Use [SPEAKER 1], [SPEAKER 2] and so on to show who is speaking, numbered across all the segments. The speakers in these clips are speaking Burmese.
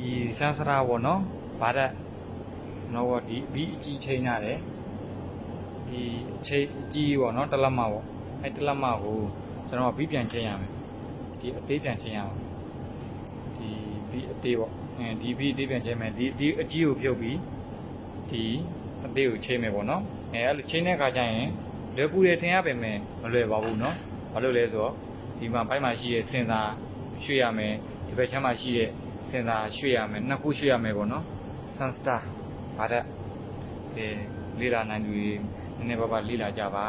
[SPEAKER 1] ဒီဆန်းစရာပေါ့နော်ဘာဒတ်တော့ဒီဘီအကြီးချိန်ရတယ်ဒီချိန်အကြီးပေါ့နော်တစ်လက်မပေါ့အဲတစ်လက်မကိုကျွန်တော်ကဘီပြန်ချိန်ရမယ်ဒီအသေးပြန်ချိန်ရအောင်ဒီဘီအသေးပေါ့အဲဒီဘီအသေးပြန်ချိန်မယ်ဒီဒီအကြီးကိုဖြုတ်ပြီးဒီအသေးကိုချိန်မယ်ပေါ့နော်အဲအဲ့လိုချိန်တဲ့အခါကျရင်လွယ်ကူတယ်ထင်ရပေမဲ့မလွယ်ပါဘူးနော်ဘာလို့လဲဆိုတော့ဒီမှာဘိုက်မှာရှိတဲ့စင်စာရွှေ့ရမယ်ဒီဘက်ချမ်းမှာရှိတဲ့ စင်စာရွှေ့ရမယ်နှစ်ခုရွှေ့ရမယ်ပေါ့နော် Sunstar ဗါတဲ့ဒီလေးလာနိုင်သူတွေနည်းနည်းပါးပါးလေးလာကြပါ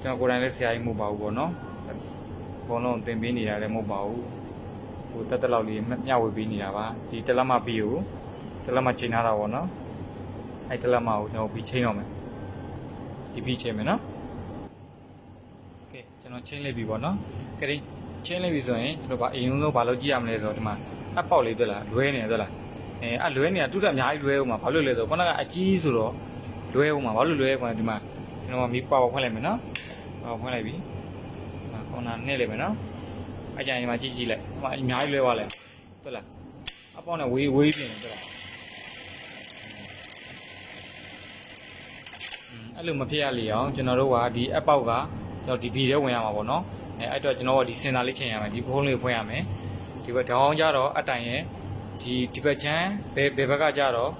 [SPEAKER 1] ကျွန်တော်ကိုယ်တိုင်လည်းဆရာကြီးမဟုတ်ပါဘူးပေါ့နော်ဘောလုံးသင်ပေးနေတာလည်းမဟုတ်ပါဘူးဟိုတက်တက်လောက်လေးမျှဝေပေးနေတာပါဒီတလက်မပြီးကိုတလက်မချိန်ထားတာပေါ့နော်အဲ့တလက်မကိုကျွန်တော်ပြီးချိန်တော့မယ်ဒီပြီးချိန်မယ်နော်โอเคကျွန်တော်ချိန်လိုက်ပြီပေါ့နော်ကဲ ချိန်လိုက်ပြီဆိုရင်ကျွန်တော်ဗာအရင်ဆုံးဘာလုပ်ကြည့်ရမလဲဆိုတော့ဒီမှာအပေါက်လေးတွေ့လားလွဲနေတယ်တွေ့လားအဲအလွဲနေတာတူတက်အများကြီးလွဲဦးမှာဘာလို့လဲဆိုတော့ခုနကအကြီးဆိုတော့လွဲဦးမှာဘာလို့လွဲခွန်းဒီမှာကျွန်တော်မီးပါပါဖွင့်လိုက်မယ်နော်ပါပါဖွင့်လိုက်ပြီဟာခုနနဲ့လိုက်မယ်နော်အကြံဒီမှာကြည့်ကြည့်လိုက်ဟိုမှာအများကြီးလွဲသွားလဲဟုတ်လားအပေါက်နဲ့ဝေးဝေးပြင်တယ်ဟုတ်လားအဲ့လိုမဖြစ်ရလေအောင်ကျွန်တော်တို့ကဒီအပေါက်ကကျွန်တော်ဒီဘီထဲဝင်ရမှာပေါ့နော် အဲအဲ့တော့ကျွန်တော်ကဒီစင်တာလေးချိန်ရမယ်ဒီဖုန်းလေးဖွင့်ရမယ်ဒီဘက်ဒေါင်းကြတော့အတိုင်ရဲ့ဒီဒီဘက်ချမ်းဘယ်ဘယ်ဘက်ကကြတော့